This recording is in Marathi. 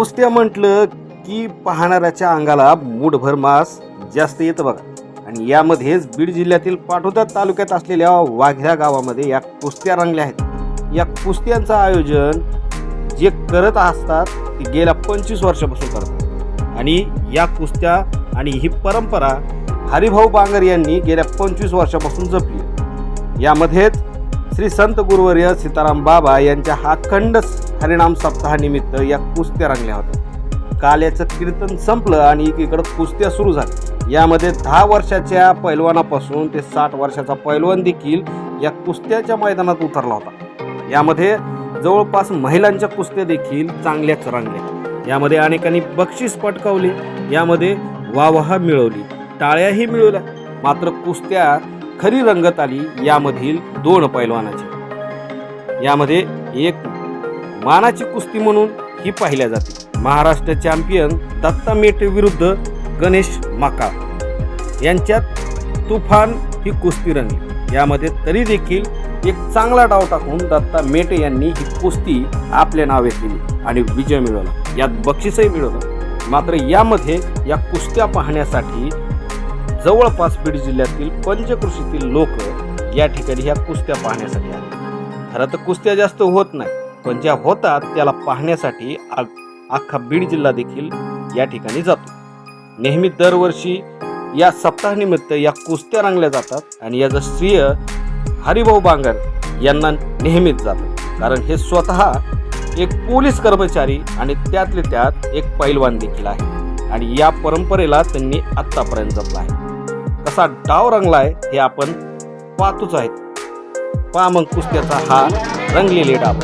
कुस्त्या म्हटलं की पाहणाऱ्याच्या अंगाला मूठभर मास जास्त येतं बघा. आणि यामध्येच बीड जिल्ह्यातील पाटोदा तालुक्यात असलेल्या वाघ्या गावामध्ये या कुस्त्या रंगल्या आहेत. या कुस्त्यांचं आयोजन जे करत असतात ते गेल्या पंचवीस वर्षापासून करतात. आणि या कुस्त्या आणि ही परंपरा हरिभाऊ बांगर यांनी गेल्या पंचवीस वर्षापासून जपली यामध्येच श्री संत गुरुवर्य सीताराम बाबा यांच्या हा खंड हरिनाम सप्ताहानिमित्त या कुस्त्या रंगल्या होत्या. काल याचं कीर्तन संपलं आणि एकीकडं कुस्त्या सुरू झाल्या. यामध्ये दहा वर्षाच्या पैलवानापासून ते साठ वर्षाचा पैलवान देखील या कुस्त्याच्या मैदानात उतरला होता. यामध्ये जवळपास महिलांच्या कुस्त्या देखील चांगल्याच रंगल्या. यामध्ये अनेकांनी बक्षीस पटकावली. यामध्ये वाहवाह मिळवली. टाळ्याही मिळवल्या. मात्र कुस्त्या खरी रंगत आली यामधील दोन पैलवानाची. यामध्ये एक मानाची कुस्ती म्हणून ही पाहिल्या जाते. महाराष्ट्र चॅम्पियन दत्ता मेटे विरुद्ध गणेश माकाळ. यांच्यात तुफान ही कुस्ती रंगली. यामध्ये तरी देखील एक चांगला डाव टाकून दत्ता मेटे यांनी ही कुस्ती आपल्या नावे केली आणि विजय मिळवला. यात बक्षीसही मिळवलं. मात्र यामध्ये या कुस्त्या पाहण्यासाठी जवळपास बीड जिल्ह्यातील पंचकृषीतील लोक या ठिकाणी ह्या कुस्त्या पाहण्यासाठी आले. खरं तर कुस्त्या जास्त होत नाही पण ज्या होतात त्याला पाहण्यासाठी आ- अख्खा बीड जिल्हा देखील या ठिकाणी जातो. नेहमी दरवर्षी या सप्ताहानिमित्त या कुस्त्या रंगल्या जातात आणि याचं श्रेय हरिभाऊ बांगर यांना नेहमीच जातं. कारण हे स्वतः एक पोलीस कर्मचारी आणि त्यातले त्यात एक पैलवान देखील आहे. आणि या परंपरेला त्यांनी आत्तापर्यंत जपला आहे. कसा डाव रंगलाय हे आपण पाहतोच आहेत. पा मग कुस्त्याचा हा रंगलेले डाव.